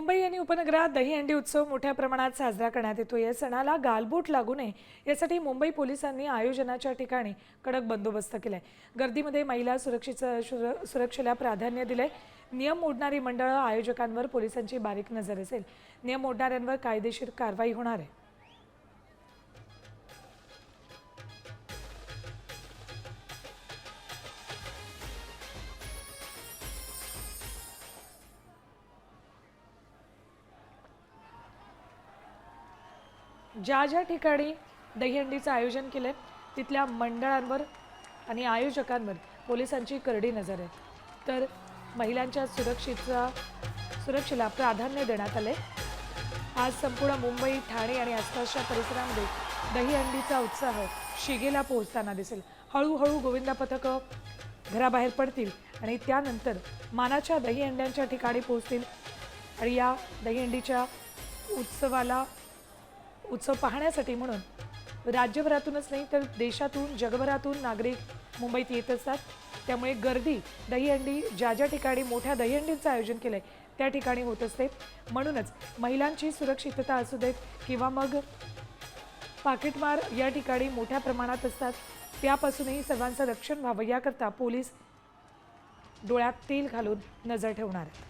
मुंबई आणि उपनगरात दहीहंडी उत्सव मोठ्या प्रमाणात साजरा करण्यात येतो. या सणाला गालबोट लागू नये यासाठी मुंबई पोलिसांनी आयोजनाच्या ठिकाणी कडक बंदोबस्त केलाय. गर्दीमध्ये महिला सुरक्षेचं सुर- सुरक्षेला प्राधान्य दिलंय. नियम मोडणारी मंडळं आयोजकांवर पोलिसांची बारीक नजर असेल. नियम मोडणाऱ्यांवर कायदेशीर कारवाई होणार आहे. ज्या ज्या ठिकाणी दहीहंडीचं आयोजन केलं आहे तिथल्या मंडळांवर आणि आयोजकांवर पोलिसांची करडी नजर आहे. तर महिलांच्या सुरक्षेचा सुरक्षेला प्राधान्य देण्यात आले आज संपूर्ण मुंबई ठाणे आणि आसपासच्या परिसरामध्ये दहीहंडीचा उत्साह शिगेला पोहोचताना दिसेल. हळूहळू गोविंदा पथकं घराबाहेर पडतील आणि त्यानंतर मानाच्या दहीहंड्यांच्या ठिकाणी पोहोचतील. आणि या दहीहंडीच्या उत्सवाला उत्सव पाहण्यासाठी म्हणून. राज्यभरातूनच नाही तर देशातून जगभरातून नागरिक मुंबईत येत असतात. त्यामुळे गर्दी दहीहंडी ज्या ज्या ठिकाणी मोठ्या दहीहंडीचं आयोजन केलं आहे त्या ठिकाणी होत असते. म्हणूनच महिलांची सुरक्षितता असू देत किंवा मग पाकिटमार या ठिकाणी मोठ्या प्रमाणात असतात. त्यापासूनही सर्वांचं रक्षण व्हावं याकरता पोलीस डोळ्यात तेल घालून नजर ठेवणार आहेत.